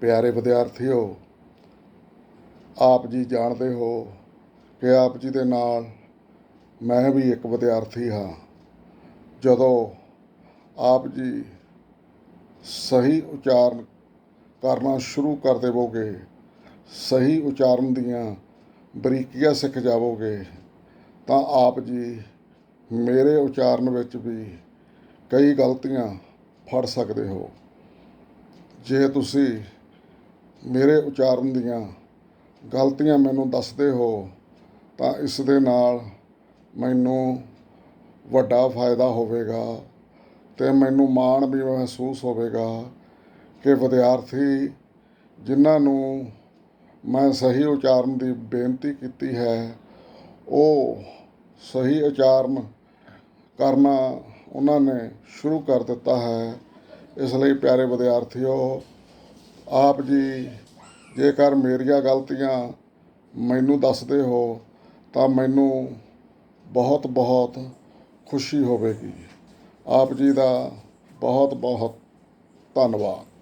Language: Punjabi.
ਪਿਆਰੇ ਵਿਦਿਆਰਥੀਓ, ਆਪ ਜੀ ਜਾਣਦੇ ਹੋ ਕਿ ਆਪ ਜੀ ਦੇ ਨਾਲ ਮੈਂ ਵੀ ਇੱਕ ਵਿਦਿਆਰਥੀ ਹਾਂ। ਜਦੋਂ ਆਪ ਜੀ ਸਹੀ ਉਚਾਰਨ ਕਰਨਾ ਸ਼ੁਰੂ ਕਰ ਦੇਵੋਗੇ, ਸਹੀ ਉਚਾਰਨ ਦੀਆਂ ਬਰੀਕੀਆਂ ਸਿੱਖ ਜਾਵੋਗੇ, ਤਾਂ ਆਪ ਜੀ ਮੇਰੇ ਉਚਾਰਨ ਵਿੱਚ ਵੀ ਕਈ ਗਲਤੀਆਂ ਫੜ ਸਕਦੇ ਹੋ। ਜੇ ਤੁਸੀਂ ਮੇਰੇ ਉਚਾਰਨ ਦੀਆਂ ਗਲਤੀਆਂ ਮੈਨੂੰ ਦੱਸਦੇ ਹੋ, ਤਾਂ ਇਸ ਦੇ ਨਾਲ ਮੈਨੂੰ ਵੱਡਾ ਫਾਇਦਾ ਹੋਵੇਗਾ ਅਤੇ ਮੈਨੂੰ ਮਾਣ ਵੀ ਮਹਿਸੂਸ ਹੋਵੇਗਾ ਕਿ ਵਿਦਿਆਰਥੀ ਜਿਨ੍ਹਾਂ ਨੂੰ ਮੈਂ ਸਹੀ ਉਚਾਰਨ ਦੀ ਬੇਨਤੀ ਕੀਤੀ ਹੈ, ਉਹ ਸਹੀ ਉਚਾਰਨ ਕਰਨਾ ਉਹਨਾਂ ਨੇ ਸ਼ੁਰੂ ਕਰ ਦਿੱਤਾ ਹੈ। ਇਸ ਲਈ ਪਿਆਰੇ ਵਿਦਿਆਰਥੀਓ ਆਪ ਜੀ, ਜੇਕਰ ਮੇਰੀਆਂ ਗਲਤੀਆਂ ਮੈਨੂੰ ਦੱਸਦੇ ਹੋ, ਤਾਂ ਮੈਨੂੰ ਬਹੁਤ ਬਹੁਤ ਖੁਸ਼ੀ ਹੋਵੇਗੀ। ਆਪ ਜੀ ਦਾ ਬਹੁਤ ਬਹੁਤ ਧੰਨਵਾਦ।